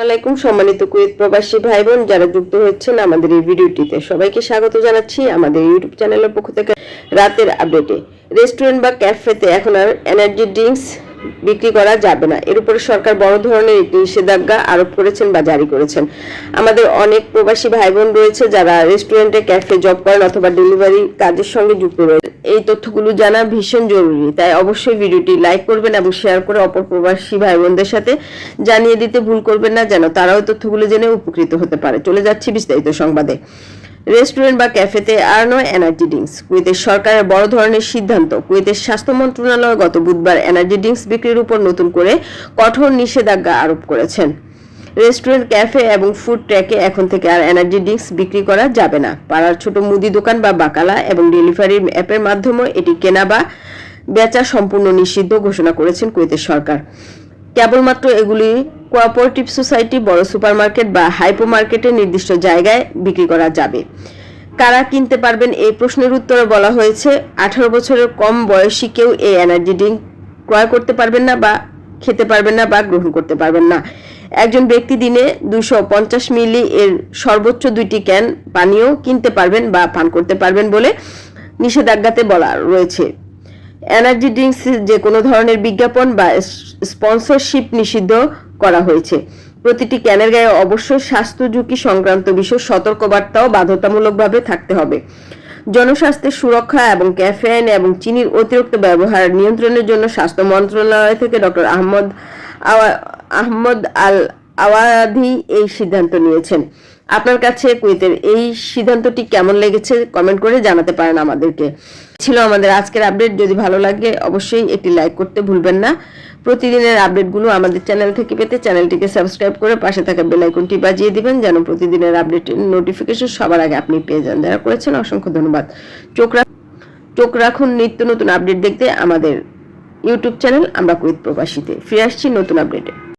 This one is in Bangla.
আসসালামাইকুম সম্মানিত কুয়েত প্রবাসী ভাই বোন যারা যুক্ত হচ্ছেন আমাদের এই ভিডিওটিতে। সবাইকে স্বাগত জানাচ্ছি আমাদের ইউটিউব চ্যানেলের পক্ষ থেকে। রাতের আপডেটে। রেস্টুরেন্ট বা ক্যাফেতে এখন আর এনার্জি ড্রিঙ্কস বিক্রি করা যাবে না। এর উপরে সরকার বড় ধরনের একটি নিষেধাজ্ঞা আরোপ করেছেন বা জারি করেছেন। আমাদের অনেক প্রবাসী ভাই বোন রয়েছে যারা রেস্টুরেন্টে ক্যাফে জব করেন অথবা ডেলিভারি কাজের সঙ্গে যুক্ত রয়েছে। এই তথ্যগুলো জানা ভীষণ জরুরি, তাই অবশ্যই ভিডিওটি লাইক করবেন এবং শেয়ার করে অপর প্রবাসী ভাই বোনদের সাথে জানিয়ে দিতে ভুল করবেন না, যেন তারাও তথ্যগুলো জেনে উপকৃত হতে পারে। চলে যাচ্ছি বিস্তারিত সংবাদে। রেস্টুরেন্ট বা ক্যাফেতে আর নয় এনার্জি ড্রিঙ্কস। কুয়েতের সরকারের বড় ধরনের সিদ্ধান্ত। কুয়েতের স্বাস্থ্য মন্ত্রণালয় গত বুধবার এনার্জি ড্রিঙ্কস বিক্রির উপর নতুন করে কঠোর নিষেধাজ্ঞা আরোপ করেছেন। রেস্টুরেন্ট, ক্যাফে এবং ফুড ট্র্যাকে এখন থেকে আর এনার্জি ড্রিঙ্কস বিক্রি করা যাবে না। পাড়ার ছোট মুদি দোকান বা বাকালা এবং ডেলিভারি অ্যাপের মাধ্যমে এটি কেনা বা বেচা সম্পূর্ণ নিষিদ্ধ ঘোষণা করেছেন কুয়েতের সরকার। কেবলমাত্র এগুলি কোঅপারেটিভ সোসাইটি বড় সুপারমার্কেট বা হাইপো মার্কেটের নির্দিষ্ট জায়গায় বিক্রি করা যাবে। কারা কিনতে পারবেন এই প্রশ্নের উত্তরে বলা হয়েছে, আঠারো বছরের কম বয়সী কেউ এই এনার্জি ড্রিঙ্ক ক্রয় করতে পারবেন না বা খেতে পারবেন না বা গ্রহণ করতে পারবেন না। একজন ব্যক্তি দিনে দুশো পঞ্চাশ মিলি এর সর্বোচ্চ দুইটি ক্যান পানীয় কিনতে পারবেন বা পান করতে পারবেন বলে নিষেধাজ্ঞাতে বলা রয়েছে। এনার্জি ড্রিঙ্কস যে কোনো ধরনের বিজ্ঞাপন বা স্পন্সরশিপ নিষিদ্ধ করা হয়েছে। প্রতিটি ক্যানের গায়ে অবশ্যই স্বাস্থ্য ঝুঁকি সংক্রান্ত বিষয় সতর্কবার্তাও বাধ্যতামূলকভাবে থাকতে হবে। জনস্বাস্থ্যের সুরক্ষা এবং ক্যাফেইন এবং চিনির অতিরিক্ত ব্যবহার নিয়ন্ত্রণের জন্য স্বাস্থ্য মন্ত্রণালয় থেকে doctor Ahmad Ahmad Al Awadhi এই সিদ্ধান্ত নিয়েছেন। আপনার কাছে কুয়েতের এই সিদ্ধান্তটি কেমন লেগেছে কমেন্ট করে জানাতে পারেন আমাদেরকে। ছিল আমাদের আজকের আপডেট, যদি ভালো লাগে অবশ্যই একটি লাইক করতে ভুলবেন না। প্রতিদিনের আপডেটগুলো আমাদের চ্যানেল থেকে পেতে চ্যানেলটিকে সাবস্ক্রাইব করে পাশে থাকা বেল আইকনটি বাজিয়ে দিবেন, যেন প্রতিদিনের আপডেটের নোটিফিকেশন সবার আগে আপনি পেয়ে যান। যারা করেছেন অসংখ্য ধন্যবাদ। চোখ চোখ রাখুন নিত্য নতুন আপডেট দেখতে আমাদের ইউটিউব চ্যানেল আমরা কুয়েত প্রবাসীতে। ফিরে আসছি নতুন আপডেটে।